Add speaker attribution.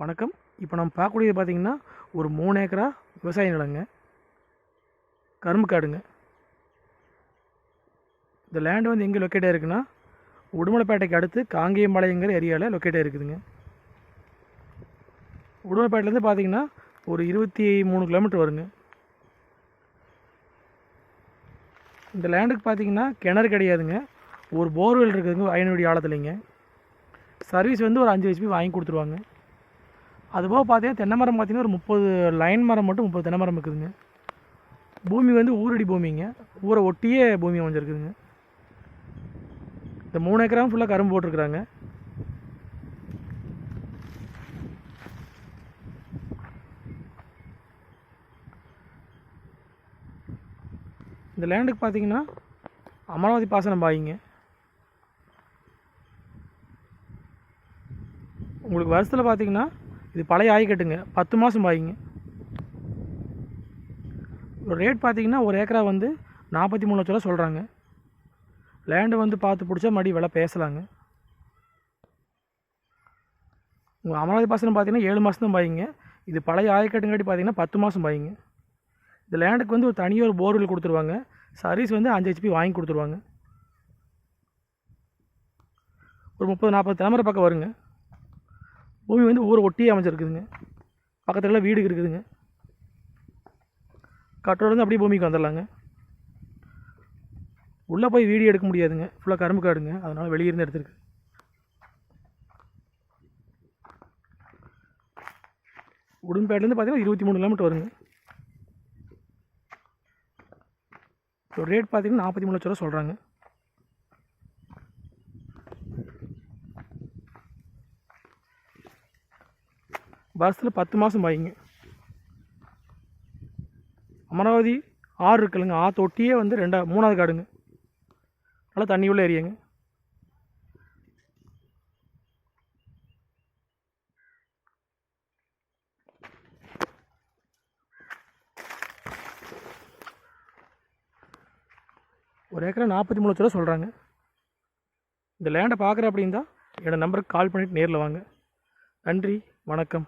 Speaker 1: வணக்கம். இப்போ நம்ம பார்க்கக்கூடியது பார்த்தீங்கன்னா ஒரு மூணு ஏக்கரா விவசாய நிலங்க. கரும்பு காடுங்க. இந்த லேண்டு வந்து எங்கே லொக்கேட்டாக ஆகிருக்குன்னா உடுமலைப்பேட்டைக்கு அடுத்து காங்கேயம்பாளையங்கிற ஏரியாவில் லொக்கேட்டாக இருக்குதுங்க உடுமலைப்பேட்டிலேருந்து பார்த்தீங்கன்னா ஒரு இருபத்தி மூணு கிலோமீட்டர் வருங்க. இந்த லேண்டுக்கு பார்த்தீங்கன்னா கிணறு கிடையாதுங்க. ஒரு போர்வெல் இருக்குதுங்க ஐநூறு ஆழத்துலைங்க. சர்வீஸ் வந்து ஒரு அஞ்சு ஹெச்பி வாங்கி கொடுத்துருவாங்க. அதுபோக பார்த்தீங்கன்னா தென்னை மரம் பார்த்தீங்கன்னா ஒரு முப்பது லைன் மரம் மட்டும் முப்பது தென்னை மரம் இருக்குதுங்க. பூமி வந்து ஊரடி பூமிங்க. ஊரை ஒட்டியே பூமி அமைஞ்சிருக்குதுங்க. இந்த மூணு ஏக்கராவும் ஃபுல்லாக கரும்பு போட்டிருக்குறாங்க. இந்த லேண்டுக்கு பார்த்தீங்கன்னா அமராவதி பாசனம் பாயிங்க. உங்களுக்கு வருஷத்தில் பார்த்தீங்கன்னா இது பழைய ஆய்கட்டுங்க பத்து மாதம் பாயிங்க ஒரு ரேட் பார்த்தீங்கன்னா ஒரு ஏக்கரா வந்து நாற்பத்தி மூணு லட்ச ரூபா சொல்கிறாங்க லேண்டு வந்து பார்த்து பிடிச்சா மறுபடியும் விலை பேசலாங்க. உங்கள் அமராவதி பாசனம் பார்த்தீங்கன்னா ஏழு மாதம் தான் பாயிங்க இது பழைய ஆயக்கட்டுங்காட்டி பார்த்தீங்கன்னா பத்து மாதம் பாயிங்க இந்த லேண்டுக்கு வந்து ஒரு தனியாக ஒரு போர்வெல் கொடுத்துருவாங்க. சர்வீஸ் வந்து அஞ்சு ஹெச்பி வாங்கி கொடுத்துருவாங்க. ஒரு முப்பது நாற்பது தலைமுறை பக்கம் வருங்க. பூமி வந்து ஊரை ஒட்டியே அமைஞ்சிருக்குதுங்க. பக்கத்துல வீடு இருக்குதுங்க. கட்டோட அப்படியே பூமிக்கு வந்துடலாங்க. உள்ளே போய் வீடியோ எடுக்க முடியாதுங்க. ஃபுல்லாக கரும்பு காடுங்க. அதனால் வெளியே இருந்து எடுத்துருக்கு. உடும்பேட்லேருந்து பார்த்தீங்கன்னா இருபத்தி மூணு கிலோமீட்டர் வருங்க. ரேட் பார்த்தீங்கன்னா நாற்பத்தி மூணு லட்ச ரூபா சொல்கிறாங்க வருஷத்தில் பத்து மாதம் பாய்ங்க. அமராவதி ஆறு இருக்குல்லங்க. ஆற்று ஒட்டியே வந்து ரெண்டா மூணாவது காடுங்க. நல்லா தண்ணி உள்ள ஏரியாங்க. ஒரு ஏக்கரை நாற்பத்தி மூணு லட்ச ரூபா சொல்கிறாங்க இந்த லேண்டை பார்க்குற அப்படின்னா என்னோடய நம்பருக்கு கால் பண்ணிவிட்டு நேரில் வாங்க. நன்றி வணக்கம்.